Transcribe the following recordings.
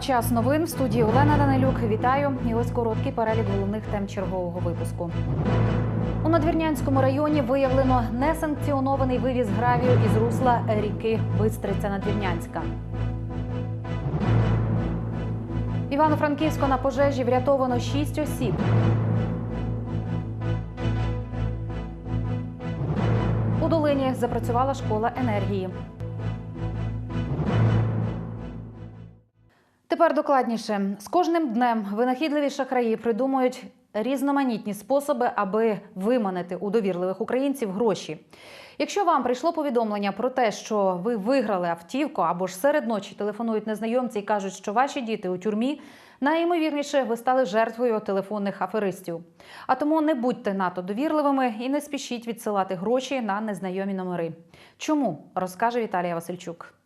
Час новин в студії Олена Данилюк. Вітаю. І ось короткий перелік головних тем чергового випуску. У Надвірнянському районі виявлено несанкціонований вивіз гравію із русла ріки Бистриця Надвірнянська. Івано-Франківську на пожежі врятовано 6 осіб. У долині запрацювала школа енергії. Тепер докладніше з кожним днем винахідливі шахраї придумують різноманітні способи, аби виманити у довірливих українців гроші. Якщо вам прийшло повідомлення про те, що ви виграли автівку або ж серед ночі телефонують незнайомці і кажуть, що ваші діти у тюрмі, найімовірніше ви стали жертвою телефонних аферистів. А тому не будьте надто довірливими і не спішіть відсилати гроші на незнайомі номери. Чому розкаже Віталія Васильчук.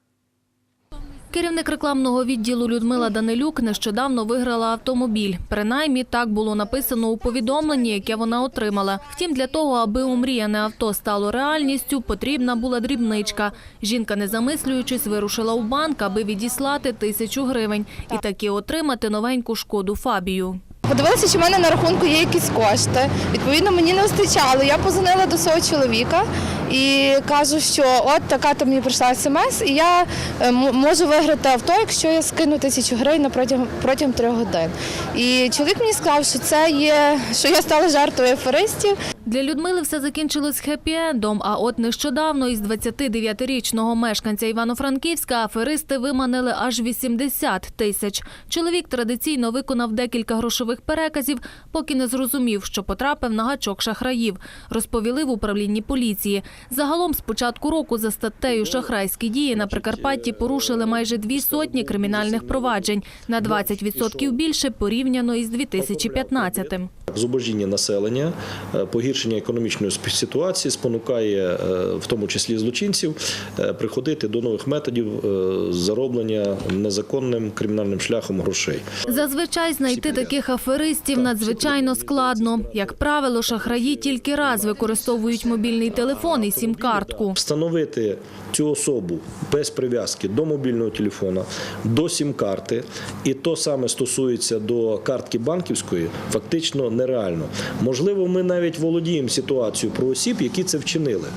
Керівник рекламного відділу Людмила Данилюк нещодавно виграла автомобіль. Принаймні так було написано у повідомленні, яке вона отримала. Втім, для того, аби умріяне авто стало реальністю, потрібна була дрібничка. Жінка, не замислюючись, вирушила у банк, аби відіслати тисячу гривень і таки отримати новеньку шкоду Фабію. Подивилася, чи в мене на рахунку є якісь кошти. Відповідно, мені не вистачало. Я позвонила до свого чоловіка і кажу, що от така то мені прийшла смс, і я е, можу виграти авто, якщо я скину тисячу гривень протягом протягом трьох годин. І чоловік мені сказав, що це є, що я стала жертвою аферистів. Для Людмили все закінчилось хеппі-ендом, а от нещодавно із 29-річного мешканця Івано-Франківська аферисти виманили аж 80 тисяч. Чоловік традиційно виконав декілька грошових переказів, поки не зрозумів, що потрапив на гачок шахраїв, розповіли в управлінні поліції. Загалом з початку року за статтею «Шахрайські дії» на Прикарпатті порушили майже дві сотні кримінальних проваджень, на 20% більше порівняно із 2015-м. Зубожіння населення, е, погіршення економічної ситуації спонукає, е, в тому числі злочинців, е, приходити до нових методів зароблення незаконним кримінальним шляхом грошей. Зазвичай знайти таких аферистів надзвичайно складно. Як правило, шахраї тільки раз використовують мобільний телефон і сім-картку. Встановити цю особу без прив'язки до мобільного телефона, до сім-карти, і то саме стосується до картки банківської, фактично нереально. Можливо, ми навіть володіємо ситуацією про осіб, які це вчинили.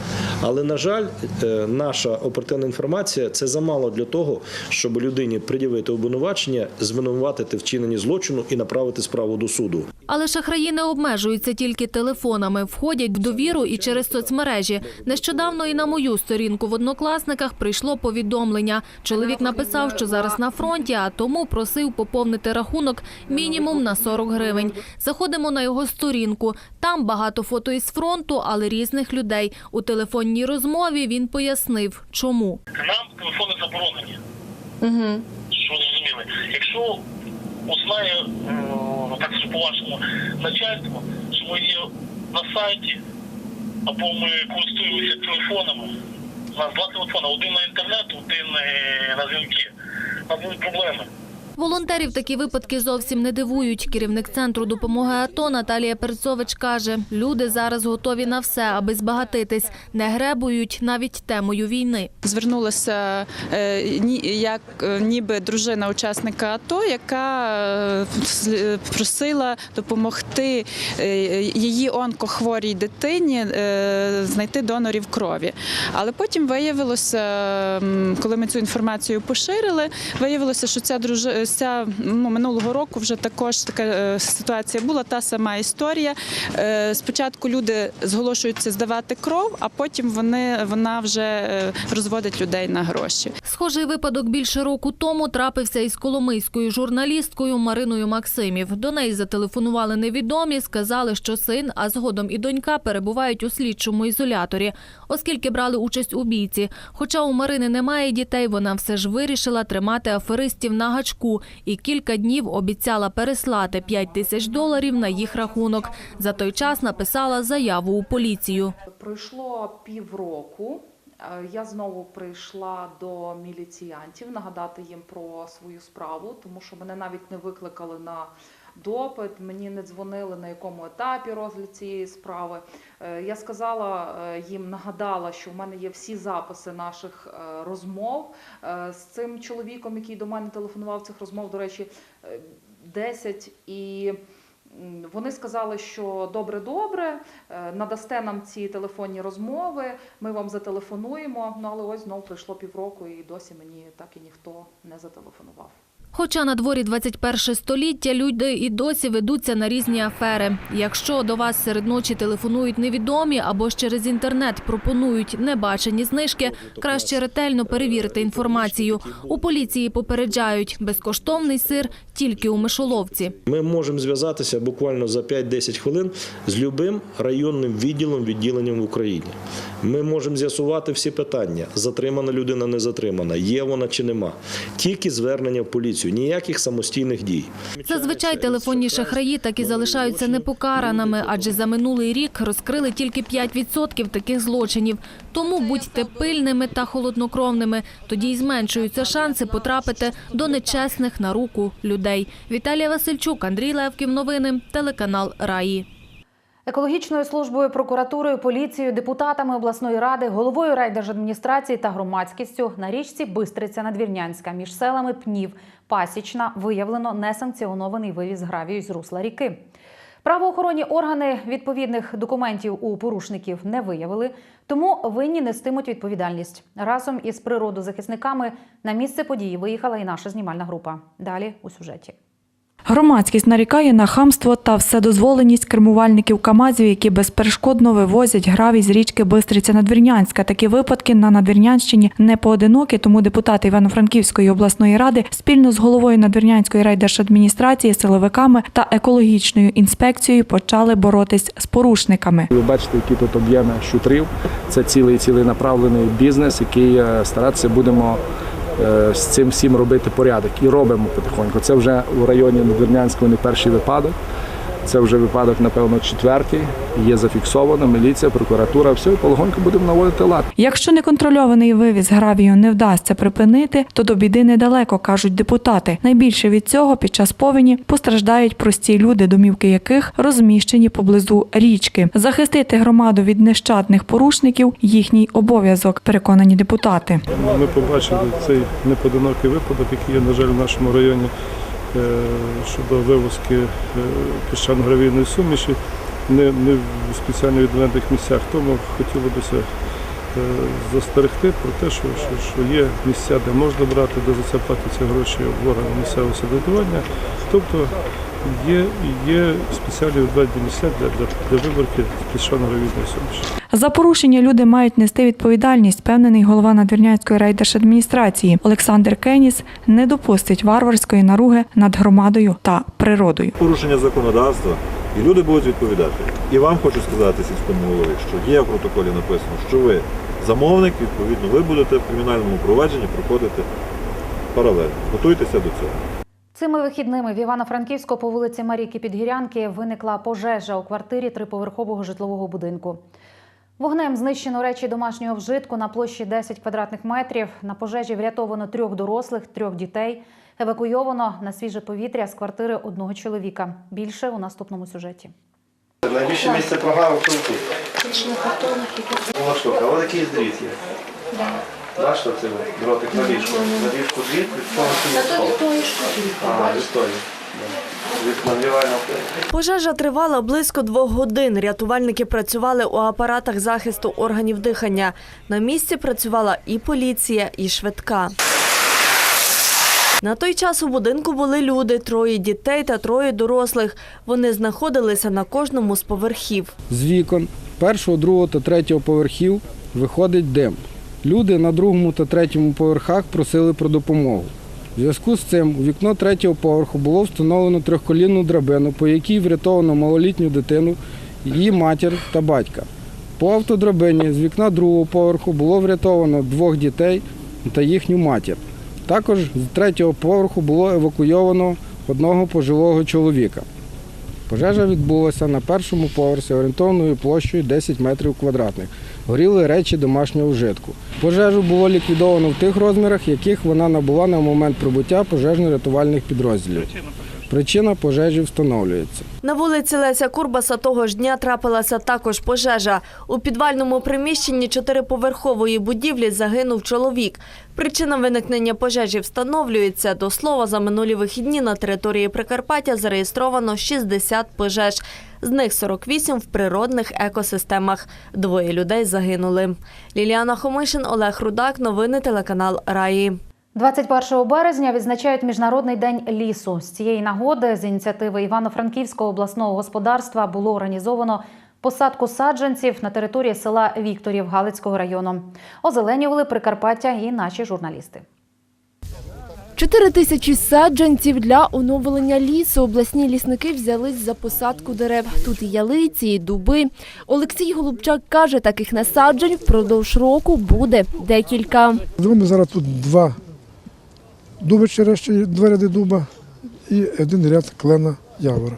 Але, на жаль, е, наша оперативна інформація це замало для того, щоб людині пред'явити обвинувачення, звинуватити вчиненні злочину і направити справу до суду. Але шахраї не обмежуються тільки телефонами, входять в довіру і через соцмережі. Нещодавно і на мою сторінку в однокласниках прийшло повідомлення. Чоловік написав, що зараз на фронті, а тому просив поповнити рахунок мінімум на 40 гривень. Заходимо на його сторінку. Там багато фото із фронту, але різних людей. У телефонній розмові він пояснив, чому. Нам телефони заборонені. Угу. Що зрозуміли? Якщо узнає, е, так що по-вашому, начальство, що ми є на сайті, або ми користуємося телефонами, у нас два телефони, один на інтернет, один е, на дзвінки. У нас будуть проблеми. Волонтерів такі випадки зовсім не дивують. Керівник центру допомоги АТО Наталія Перцович каже, люди зараз готові на все, аби збагатитись, не гребують навіть темою війни. Звернулася е, як е, ніби дружина учасника АТО, яка е, просила допомогти її онкохворій дитині знайти донорів крові. Але потім виявилося, коли ми цю інформацію поширили, виявилося, що ця дружина ця ну, минулого року вже також така е, ситуація була, та сама історія. Е, Спочатку люди зголошуються здавати кров, а потім вони вона вже е, розводить людей на гроші. Схожий випадок більше року тому трапився із коломийською журналісткою Мариною Максимів. До неї зателефонували невідомі, сказали, що син, а згодом і донька перебувають у слідчому ізоляторі, оскільки брали участь у бійці. Хоча у Марини немає дітей, вона все ж вирішила тримати аферистів на гачку і кілька днів обіцяла переслати 5 тисяч доларів на їх рахунок. За той час написала заяву у поліцію. Пройшло півроку. Е, Я знову прийшла до міліціянтів нагадати їм про свою справу, тому що мене навіть не викликали на допит, мені не дзвонили на якому етапі розгляд цієї справи. Е, Я сказала е, їм, нагадала, що в мене є всі записи наших е, розмов з цим чоловіком, який до мене телефонував цих розмов, до речі, е, 10 і. Вони сказали, що добре, добре, надасте нам ці телефонні розмови, ми вам зателефонуємо. Ну але ось знов пройшло півроку, і досі мені так і ніхто не зателефонував. Хоча на дворі 21 століття люди і досі ведуться на різні афери. Якщо до вас серед ночі телефонують невідомі або ж через інтернет пропонують небачені знижки, краще ретельно перевірити інформацію. У поліції попереджають безкоштовний сир тільки у мишоловці. Ми можемо зв'язатися буквально за 5-10 хвилин з любим районним відділом, відділенням в Україні. Ми можемо з'ясувати всі питання: затримана людина, не затримана, є вона чи нема. Тільки звернення в поліцію, ніяких самостійних дій. Зазвичай телефонні шахраї так і залишаються непокараними, адже за минулий рік розкрили тільки 5% таких злочинів. Тому будьте пильними та холоднокровними. Тоді й зменшуються шанси потрапити до нечесних на руку людей. Віталія Васильчук, Андрій Левків. Новини. Телеканал Раї. Екологічною службою, прокуратурою, поліцією, депутатами обласної ради, головою райдержадміністрації та громадськістю на річці Бистриця Надвірнянська між селами Пнів, Пасічна виявлено несанкціонований вивіз гравію з русла ріки. Правоохоронні органи відповідних документів у порушників не виявили, тому винні нестимуть відповідальність. Разом із природозахисниками на місце події виїхала і наша знімальна група. Далі у сюжеті. Громадськість нарікає на хамство та вседозволеність кермувальників КАМАЗів, які безперешкодно вивозять гравій з річки Бистриця Надвірнянська. Такі випадки на Надвірнянщині не поодинокі, тому депутати Івано-Франківської обласної ради спільно з головою Надвірнянської райдержадміністрації, силовиками та екологічною інспекцією почали боротись з порушниками. Ви бачите, які тут об'єми шутрів. Це цілий цілий направлений бізнес, який е, старатися будемо з цим всім робити порядок. І робимо потихоньку. Це вже у районі Надвірнянського не перший випадок. Це вже випадок, напевно, четвертий. Є зафіксовано, міліція, прокуратура, все, і полегоньку будемо наводити лад. Якщо неконтрольований вивіз гравію не вдасться припинити, то до біди недалеко, кажуть депутати. Найбільше від цього під час повені постраждають прості люди, домівки яких розміщені поблизу річки. Захистити громаду від нещадних порушників їхній обов'язок, переконані депутати. Ми побачили цей неподинокий випадок, який є, на жаль, в нашому районі щодо вивозки е, піщано-гравійної суміші не, не в спеціально відведених місцях. Тому хотілося е, застерегти про те, що, що, що є місця, де можна брати, де за це платяться гроші в органи місцевого самоврядування. Тобто є, є спеціально відведені місця для, для, для виборки піщано-гравійної суміші. За порушення люди мають нести відповідальність, певнений голова Надвірнянської райдержадміністрації Олександр Кеніс не допустить варварської наруги над громадою та природою. порушення законодавства, і люди будуть відповідати. І вам хочу сказати сільському голові, що є в протоколі написано, що ви замовник, відповідно, ви будете в кримінальному провадженні проходити паралельно. Готуйтеся до цього. Цими вихідними в Івано-Франківську по вулиці Марійки Підгірянки виникла пожежа у квартирі триповерхового житлового будинку. Вогнем знищено речі домашнього вжитку на площі 10 квадратних метрів. На пожежі врятовано трьох дорослих, трьох дітей. Евакуйовано на свіже повітря з квартири одного чоловіка. Більше у наступному сюжеті. Найбільше місце прогаву тут. О, штука, ось такий дріт є. Бачите, це дротик на ліжку. На ліжку дріт, від того А, від тої. Пожежа тривала близько двох годин. Рятувальники працювали у апаратах захисту органів дихання. На місці працювала і поліція, і швидка. На той час у будинку були люди, троє дітей та троє дорослих. Вони знаходилися на кожному з поверхів. З вікон першого, другого та третього поверхів виходить дим. Люди на другому та третьому поверхах просили про допомогу. В зв'язку з цим у вікно третього поверху було встановлено трьохколінну драбину, по якій врятовано малолітню дитину, її матір та батька. По автодрабині з вікна другого поверху було врятовано двох дітей та їхню матір. Також з третього поверху було евакуйовано одного пожилого чоловіка. Пожежа відбулася на першому поверсі орієнтовною площею 10 метрів квадратних. Горіли речі домашнього вжитку. Пожежу було ліквідовано в тих розмірах, яких вона набула на момент прибуття пожежно-рятувальних підрозділів. Причина пожежі встановлюється. На вулиці Леся Курбаса того ж дня трапилася також пожежа. У підвальному приміщенні чотириповерхової будівлі загинув чоловік. Причина виникнення пожежі встановлюється. До слова, за минулі вихідні на території Прикарпаття зареєстровано 60 пожеж. З них 48 в природних екосистемах. Двоє людей загинули. Ліліана Хомишин, Олег Рудак. Новини телеканал Раї. 21 березня відзначають Міжнародний день лісу. З цієї нагоди з ініціативи Івано-Франківського обласного господарства було організовано посадку саджанців на території села Вікторів Галицького району. Озеленювали Прикарпаття і наші журналісти. Чотири тисячі саджанців для оновлення лісу. Обласні лісники взялись за посадку дерев. Тут і ялиці, і дуби. Олексій Голубчак каже, таких насаджень впродовж року буде декілька. Зробимо зараз тут два дуби черещі, два ряди дуба і один ряд клена явора.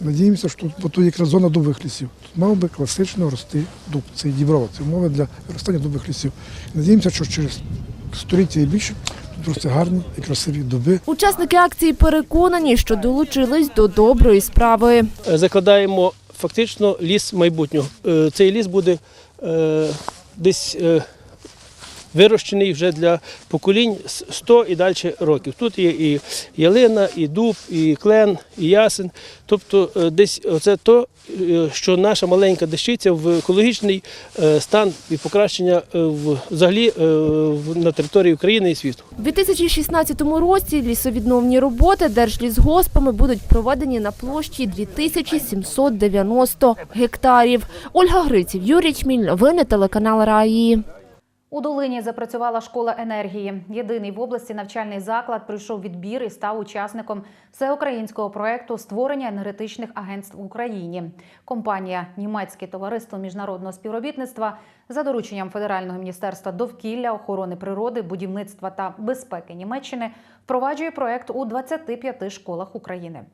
Надіємося, що тут, бо тут якраз зона дубових лісів. Тут мав би класично рости дуб. Це діброва, це умови для ростання дубових лісів. Надіємося, що через століття і більше тут росте гарні і красиві дуби. Учасники акції переконані, що долучились до доброї справи. закладаємо фактично ліс майбутнього. Е, Цей ліс буде е, десь е, вирощений вже для поколінь з 100 і далі років. Тут є і ялина, і дуб, і клен, і ясен. Тобто е, десь це то, е, що наша маленька дещиця в екологічний е, стан і покращення взагалі на території України і світу. У 2016 році лісовідновні роботи держлісгоспами будуть проведені на площі 2790 гектарів. Ольга Гриців, Юрій Чміль, новини телеканал Раї. У Долині запрацювала школа енергії. Єдиний в області навчальний заклад пройшов відбір і став учасником всеукраїнського проекту створення енергетичних агентств в Україні. Компанія Німецьке товариство міжнародного співробітництва за дорученням Федерального міністерства довкілля, охорони природи, будівництва та безпеки Німеччини впроваджує проект у 25 школах України.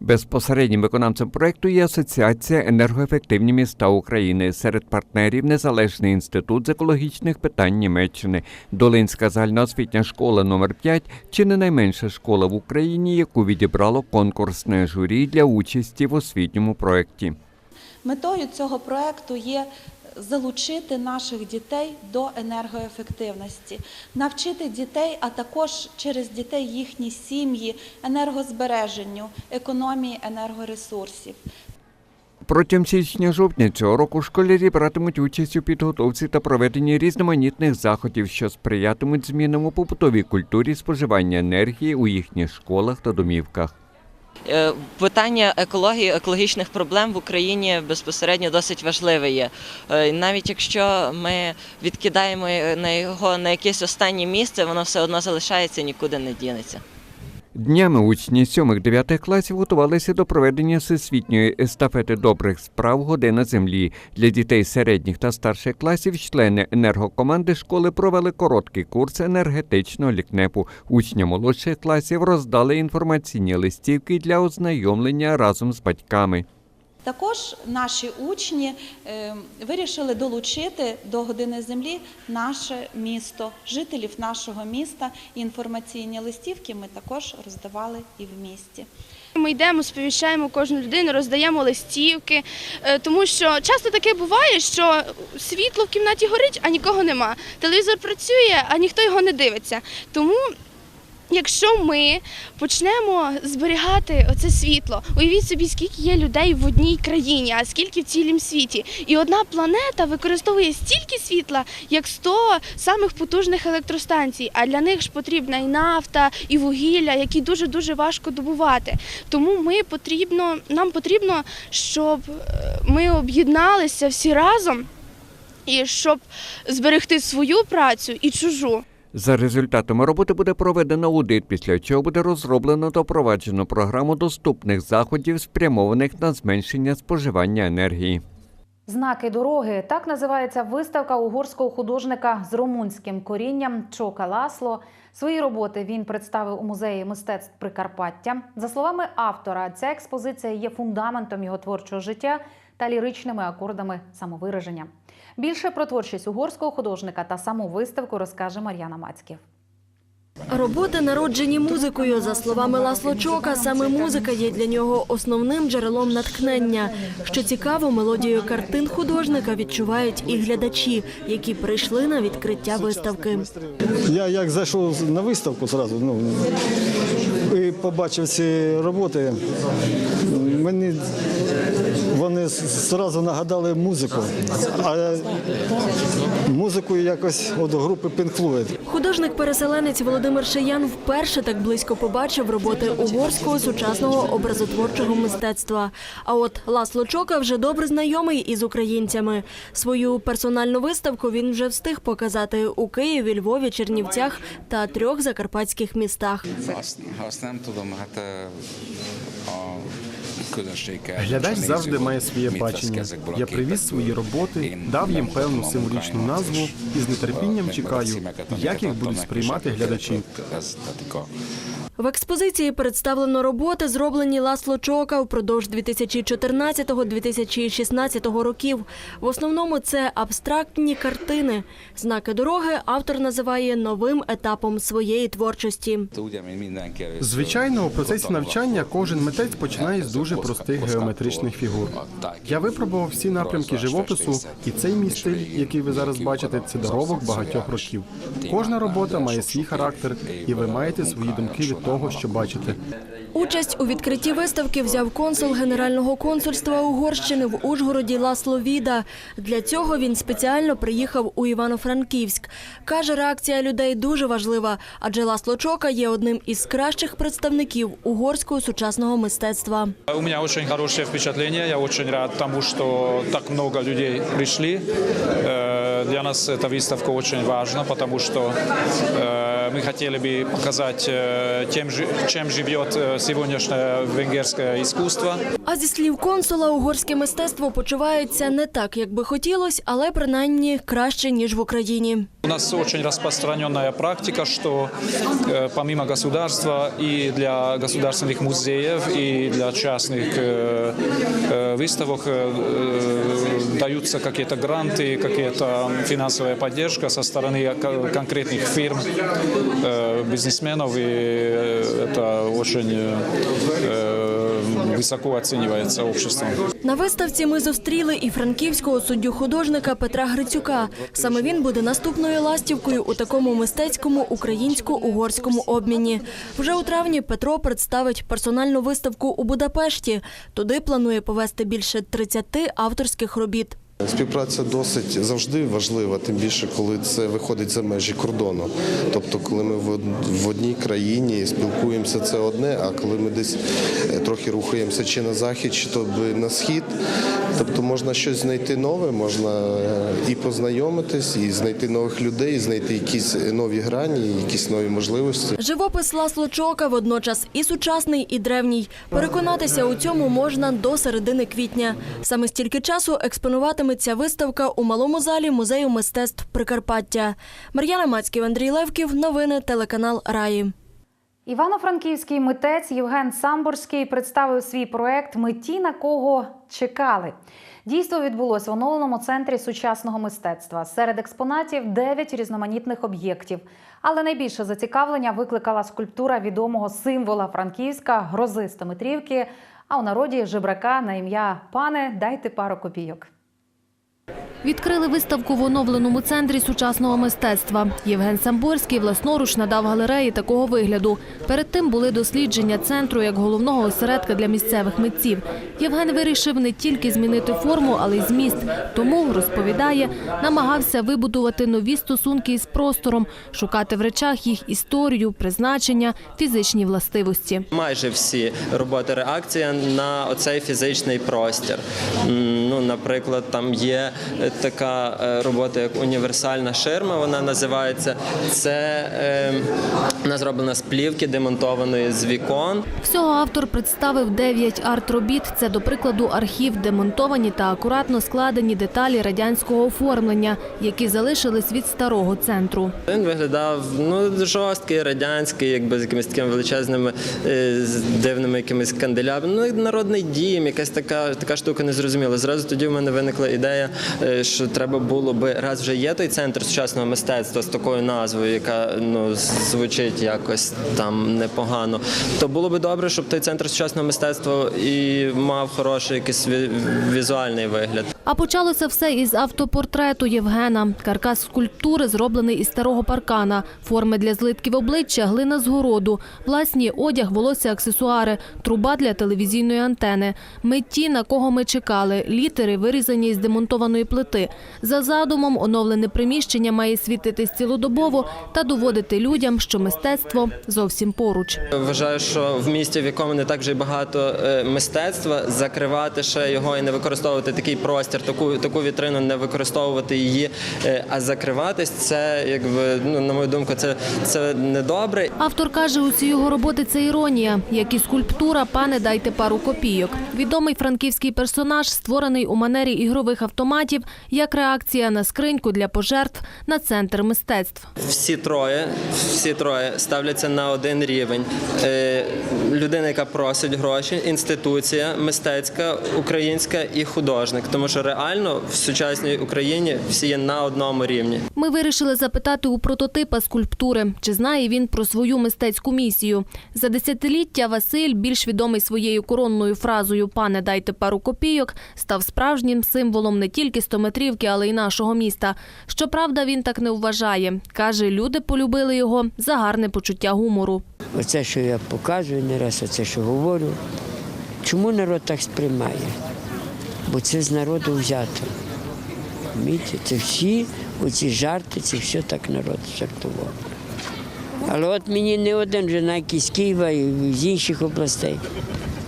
Безпосереднім виконавцем проекту є Асоціація енергоефективні міста України. Серед партнерів Незалежний інститут з екологічних питань Німеччини, Долинська загальноосвітня школа номер 5 чи не найменша школа в Україні, яку відібрало конкурсне журі для участі в освітньому проєкті. Метою цього проекту є залучити наших дітей до енергоефективності, навчити дітей, а також через дітей їхні сім'ї енергозбереженню, економії енергоресурсів. Протягом січня-жовтня цього року школярі братимуть участь у підготовці та проведенні різноманітних заходів, що сприятимуть змінам у побутовій культурі споживання енергії у їхніх школах та домівках. Е, Питання екології, екологічних проблем в Україні безпосередньо досить важливе є. Е, Навіть якщо ми відкидаємо на його на якесь останнє місце, воно все одно залишається нікуди не дінеться. Днями учні 7-9 класів готувалися до проведення всесвітньої естафети добрих справ Година землі. Для дітей середніх та старших класів члени енергокоманди школи провели короткий курс енергетичного лікнепу. Учням молодших класів роздали інформаційні листівки для ознайомлення разом з батьками. Також наші учні е, вирішили долучити до години землі наше місто, жителів нашого міста. Інформаційні листівки ми також роздавали і в місті. Ми йдемо, сповіщаємо кожну людину, роздаємо листівки, е, тому що часто таке буває, що світло в кімнаті горить, а нікого нема. Телевізор працює, а ніхто його не дивиться. Тому. Якщо ми почнемо зберігати оце світло, уявіть собі, скільки є людей в одній країні, а скільки в цілім світі. І одна планета використовує стільки світла, як 100 самих потужних електростанцій. А для них ж потрібна і нафта, і вугілля, які дуже дуже важко добувати. Тому ми потрібно, нам потрібно, щоб е, ми об'єдналися всі разом і щоб зберегти свою працю і чужу. За результатами роботи буде проведено аудит, після чого буде розроблено та впроваджено програму доступних заходів, спрямованих на зменшення споживання енергії. Знаки дороги так називається виставка угорського художника з румунським корінням Чока Ласло. Свої роботи він представив у музеї мистецтв Прикарпаття. За словами автора, ця експозиція є фундаментом його творчого життя та ліричними акордами самовираження. Більше про творчість угорського художника та саму виставку розкаже Мар'яна Мацьків. Роботи народжені музикою. За словами Ласло Чока, саме музика є для нього основним джерелом натхнення. Що цікаво, мелодію картин художника відчувають і глядачі, які прийшли на відкриття виставки. Я як зайшов на виставку зразу, ну і побачив ці роботи, мені вони зразу нагадали музику, а музику якось от групи Pink Floyd. Художник-переселенець Володимир Шиян вперше так близько побачив роботи угорського сучасного образотворчого мистецтва. А от Ласло Чока вже добре знайомий із українцями. Свою персональну виставку він вже встиг показати у Києві, Львові, Чернівцях та трьох закарпатських містах. Глядач завжди має своє бачення. Я привіз свої роботи, дав їм певну символічну назву і з нетерпінням чекаю, як їх будуть сприймати глядачі. В експозиції представлено роботи, зроблені Ласло Чока впродовж 2014-2016 років. В основному це абстрактні картини. Знаки дороги автор називає новим етапом своєї творчості. Звичайно, у процесі навчання кожен митець починає з дуже простих геометричних фігур. Я випробував всі напрямки живопису, і цей мій стиль, який ви зараз бачите, це доробок багатьох років. Кожна робота має свій характер, і ви маєте свої думки від того, що бачите. Участь у відкритті виставки взяв консул Генерального консульства Угорщини в Ужгороді Ласло Віда. Для цього він спеціально приїхав у Івано-Франківськ. Каже, реакція людей дуже важлива, адже Ласло Чока є одним із кращих представників угорського сучасного мистецтва. У меня очень хорошее впечатление. Я очень рад тому, что так много людей пришли. Э, Для нас эта выставка очень важна, потому что э, мы хотели бы показать, э, тем, жи- чем живет э, сегодняшнее венгерское искусство. А зі слів консула, угорське мистецтво почувається не так, як би хотілося, але принаймні краще ніж в Україні. У нас очень распространенная практика, что э, помимо государства и для государственных музеев, и для частных э, э, выставок э, э, даются какие-то гранты, какие-то финансовая поддержка со стороны ко- конкретных фирм, э, бизнесменов, и э, это очень э, высоко оценивается обществом. На виставці ми зустріли і франківського суддю художника Петра Грицюка. Саме він буде наступною ластівкою у такому мистецькому українсько-угорському обміні. Вже у травні Петро представить персональну виставку у Будапешті. Туди планує повезти більше 30 авторських робіт. Співпраця досить завжди важлива, тим більше, коли це виходить за межі кордону. Тобто, коли ми в одній країні спілкуємося, це одне, а коли ми десь е, трохи рухаємося чи на захід, чи то на схід, тобто можна щось знайти нове, можна е, і познайомитись, і знайти нових людей, і знайти якісь нові грані, якісь нові можливості. Живопис Ласло Чока водночас і сучасний, і древній. Переконатися у цьому можна до середини квітня. Саме стільки часу експонуватиметься виставка у малому залі музею мистецтв Прикарпаття. Мар'яна Мацьків, Андрій Левків. Новини телеканал Раї. Івано-Франківський митець Євген Самборський представив свій проект Ми ті, на кого чекали. Дійство відбулося у оновленому центрі сучасного мистецтва. Серед експонатів дев'ять різноманітних об'єктів. Але найбільше зацікавлення викликала скульптура відомого символа Франківська грози стометрівки, а у народі жебрака на ім'я Пане дайте пару копійок. Відкрили виставку в оновленому центрі сучасного мистецтва. Євген Самборський власноруч надав галереї такого вигляду. Перед тим були дослідження центру як головного осередка для місцевих митців. Євген вирішив не тільки змінити форму, але й зміст. Тому, розповідає, намагався вибудувати нові стосунки із простором, шукати в речах їх історію, призначення, фізичні властивості. Майже всі роботи реакція на оцей фізичний простір. Ну, наприклад, там є е, така е, робота, як універсальна ширма. Вона називається. Це е, вона зроблена з плівки, демонтованої з вікон. Всього автор представив дев'ять арт-робіт. Це, до прикладу, архів, демонтовані та акуратно складені деталі радянського оформлення, які залишились від старого центру. Він виглядав ну жорсткий, радянський, якби з якимись такими величезними е, дивними якимись канделябрами. Ну, народний дім, якась така така штука незрозуміла. Зразу тоді в мене виникла ідея, е, що треба було би, раз вже є той центр сучасного мистецтва з такою назвою, яка ну звучить якось там непогано, то було би добре, щоб той центр сучасного мистецтва і мав хороший якийсь візуальний вигляд. А почалося все із автопортрету Євгена. Каркас скульптури зроблений із старого паркана, форми для злитків обличчя, глина з городу, власні одяг, волосся, аксесуари, труба для телевізійної антени. Ми ті, на кого ми чекали, літери вирізані із демонтованої плити. За задумом, оновлене приміщення має світитись цілодобово та доводити людям, що мистецтво зовсім поруч. Вважаю, що в місті, в якому не так вже й багато е, мистецтва, закривати ще його і не використовувати такий простір, таку таку вітрину, не використовувати її, е, а закриватись, це якби ну на мою думку, це, це недобре. Автор каже, усі його роботи це іронія, як і скульптура Пане дайте пару копійок. Відомий франківський персонаж, створений у манері ігрових автоматів, як реакція на скриньку для пожертв на центр мистецтв. Всі троє, всі троє ставляться на один рівень. Е, людина, яка просить гроші, інституція мистецька, українська і художник. Тому що реально в сучасній Україні всі є на одному рівні. Ми вирішили запитати у прототипа скульптури, чи знає він про свою мистецьку місію. За десятиліття Василь, більш відомий своєю коронною фразою Пане дайте пару копійок, став справжнім символом не тільки стометрівки, але й нашого міста. Щоправда, він так не вважає. Каже, люди полюбили його за гарне почуття гумору. Оце, що я показую не раз, оце, що говорю. Чому народ так сприймає? Бо це з народу взято. Розумієте? Це всі оці жарти, це все так народ жартував. Але от мені не один вже навіть з Києва і з інших областей.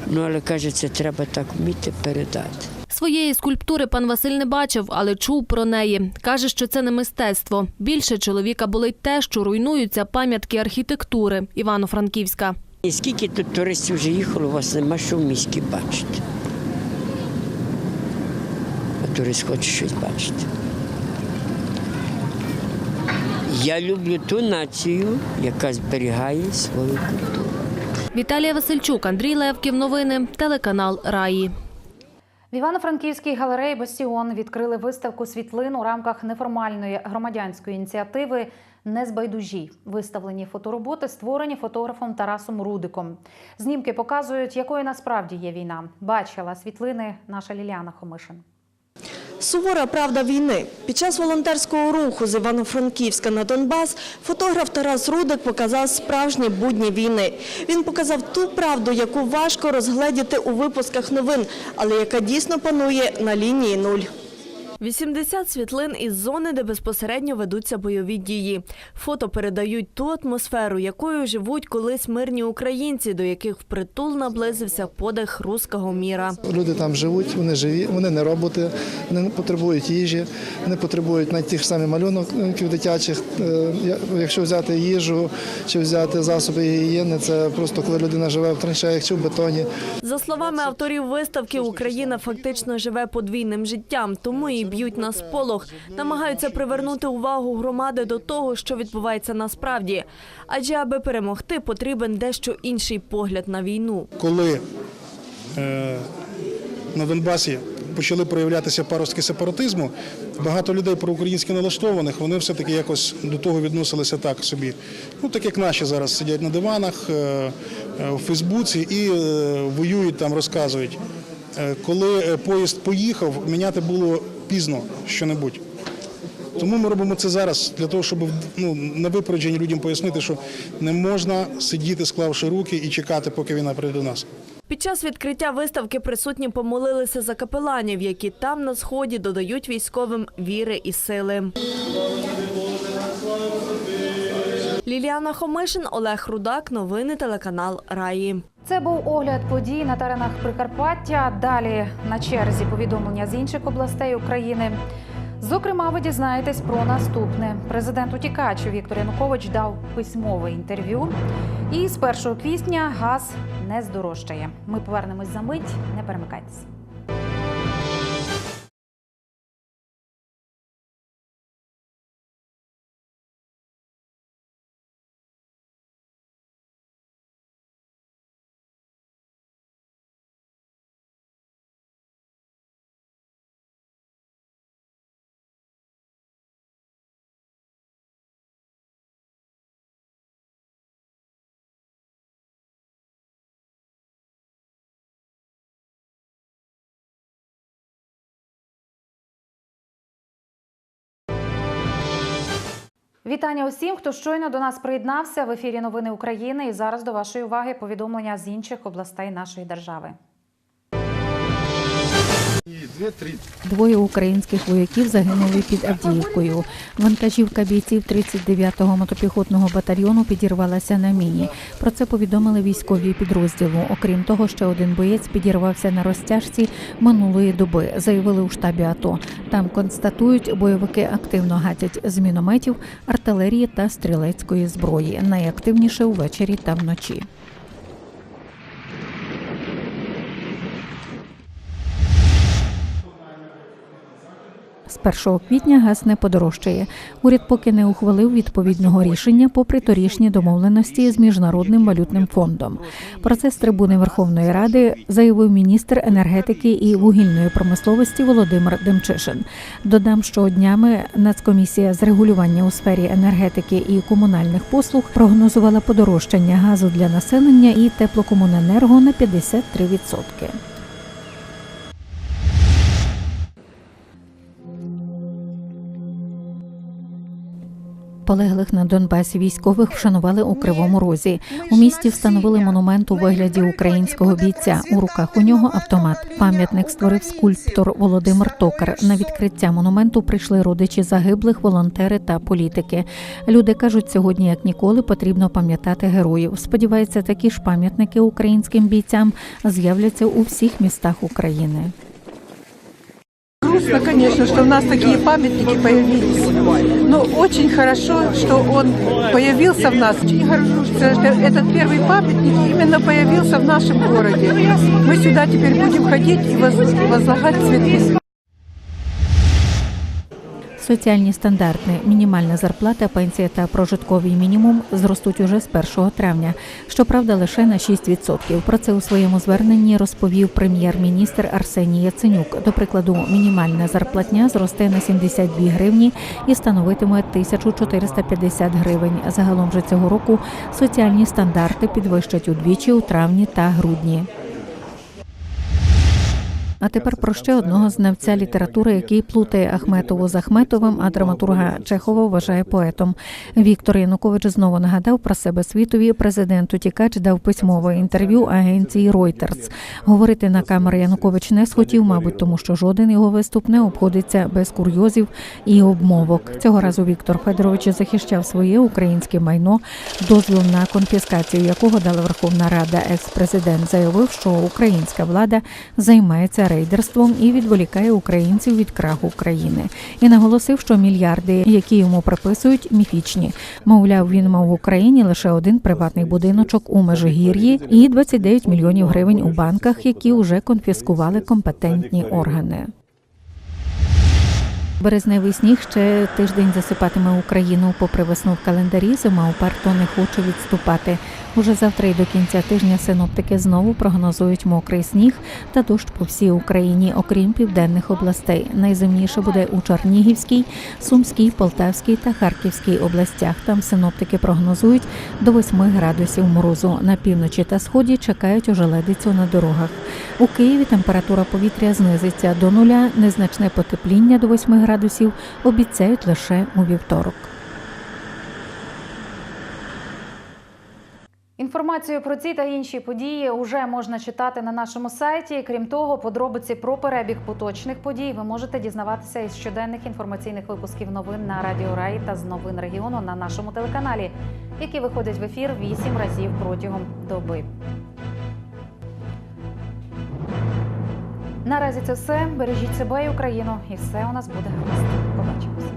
Ну, але каже, це треба так вміти передати. Своєї скульптури пан Василь не бачив, але чув про неї. Каже, що це не мистецтво. Більше чоловіка болить те, що руйнуються пам'ятки архітектури Івано-Франківська. І скільки тут туристів вже їхало, у вас нема що в місті бачити. А турист хоче щось бачити. Я люблю ту націю, яка зберігає свою культуру. Віталія Васильчук, Андрій Левків. Новини. Телеканал Раї. В Івано-Франківській галереї Бастіон відкрили виставку світлин у рамках неформальної громадянської ініціативи Незбайдужі. Виставлені фотороботи створені фотографом Тарасом Рудиком. Знімки показують, якою насправді є війна. Бачила світлини наша Ліліана Хомишин. Сувора правда війни. Під час волонтерського руху з Івано-Франківська на Донбас фотограф Тарас Рудик показав справжні будні війни. Він показав ту правду, яку важко розгледіти у випусках новин, але яка дійсно панує на лінії нуль. 80 світлин із зони, де безпосередньо ведуться бойові дії. Фото передають ту атмосферу, якою живуть колись мирні українці, до яких впритул наблизився подих руського міра. Люди там живуть, вони живі, вони не роботи, вони не потребують їжі, вони потребують навіть тих самих малюнків дитячих. Е, Якщо взяти їжу чи взяти засоби гігієни, це просто коли людина живе в траншеях чи в бетоні. За словами авторів виставки, Україна фактично живе подвійним життям, тому і б'ють на сполох, намагаються привернути увагу громади до того, що відбувається насправді. Адже аби перемогти, потрібен дещо інший погляд на війну. коли е, на Донбасі почали проявлятися паростки сепаратизму, багато людей проукраїнськи налаштованих, вони все-таки якось до того відносилися так собі. Ну, так як наші зараз сидять на диванах, е, е, в Фейсбуці і е, воюють там, розказують. Е, Коли е, поїзд поїхав, міняти було пізно що-небудь. Тому ми робимо це зараз для того, щоб ну, на випередженні людям пояснити, що не можна сидіти, склавши руки і чекати, поки війна прийде до нас. Під час відкриття виставки присутні помолилися за капеланів, які там на сході додають військовим віри і сили. Ліліана Хомишин, Олег Рудак. Новини телеканал Раї. Це був огляд подій на теренах Прикарпаття. Далі на черзі повідомлення з інших областей України. Зокрема, ви дізнаєтесь про наступне. Президент утікач Віктор Янукович дав письмове інтерв'ю. І з 1 квітня газ не здорожчає. Ми повернемось за мить. Не перемикайтеся. Вітання усім, хто щойно до нас приєднався в ефірі Новини України. І зараз до вашої уваги повідомлення з інших областей нашої держави. Двоє українських вояків загинули під Авдіївкою. Вантажівка бійців 39-го мотопіхотного батальйону підірвалася на міні. Про це повідомили військові підрозділу. Окрім того, ще один боєць підірвався на розтяжці минулої доби. Заявили у штабі АТО. Там констатують, бойовики активно гатять з мінометів, артилерії та стрілецької зброї. Найактивніше увечері та вночі. З 1 квітня газ не подорожчає. Уряд поки не ухвалив відповідного рішення, попри торішні домовленості з міжнародним валютним фондом. Про це з трибуни Верховної Ради заявив міністр енергетики і вугільної промисловості Володимир Демчишин. Додам, що днями Нацкомісія з регулювання у сфері енергетики і комунальних послуг прогнозувала подорожчання газу для населення і теплокомуненерго на 53%. Полеглих на Донбасі військових вшанували у Кривому Розі. У місті встановили монумент у вигляді українського бійця. У руках у нього автомат. Пам'ятник створив скульптор Володимир Токар. На відкриття монументу прийшли родичі загиблих, волонтери та політики. Люди кажуть, сьогодні як ніколи потрібно пам'ятати героїв. Сподіваються, такі ж пам'ятники українським бійцям з'являться у всіх містах України. Грустно, конечно, что у нас такие памятники появились. Но очень хорошо, что он появился в нас. Очень горжусь, что этот первый памятник именно появился в нашем городе. Мы сюда теперь будем ходить и воз- возлагать цветы. Соціальні стандарти, мінімальна зарплата, пенсія та прожитковий мінімум зростуть уже з 1 травня. Щоправда, лише на 6%. Про це у своєму зверненні розповів прем'єр-міністр Арсеній Яценюк. До прикладу, мінімальна зарплатня зросте на 72 гривні і становитиме 1450 гривень. Загалом же цього року соціальні стандарти підвищать удвічі у травні та грудні. А тепер про ще одного знавця літератури, який плутає Ахметову з Ахметовим, а драматурга Чехова вважає поетом. Віктор Янукович знову нагадав про себе світові. Президент утікач дав письмове інтерв'ю агенції Reuters. Говорити на камери Янукович не схотів, мабуть, тому що жоден його виступ не обходиться без курйозів і обмовок. Цього разу Віктор Федорович захищав своє українське майно, дозвіл на конфіскацію якого дала Верховна Рада. Екс-президент заявив, що українська влада займається рейдерством і відволікає українців від краху країни. І наголосив, що мільярди, які йому приписують, міфічні. Мовляв, він мав в Україні лише один приватний будиночок у Межигір'ї і 29 мільйонів гривень у банках, які вже конфіскували компетентні органи. Березневий сніг ще тиждень засипатиме Україну. Попри весну в календарі, зима уперто не хоче відступати. Уже завтра і до кінця тижня синоптики знову прогнозують мокрий сніг та дощ по всій Україні, окрім південних областей. Найзимніше буде у Чернігівській, Сумській, Полтавській та Харківській областях. Там синоптики прогнозують до 8 градусів морозу. На півночі та сході чекають ожеледицю на дорогах. У Києві температура повітря знизиться до нуля. Незначне потепління до 8 градусів обіцяють лише у вівторок. Інформацію про ці та інші події вже можна читати на нашому сайті. Крім того, подробиці про перебіг поточних подій ви можете дізнаватися із щоденних інформаційних випусків новин на Радіо Рай та з новин регіону на нашому телеканалі, які виходять в ефір 8 разів протягом доби. Наразі це все. Бережіть себе і Україну, і все у нас буде гаразд. Побачимось.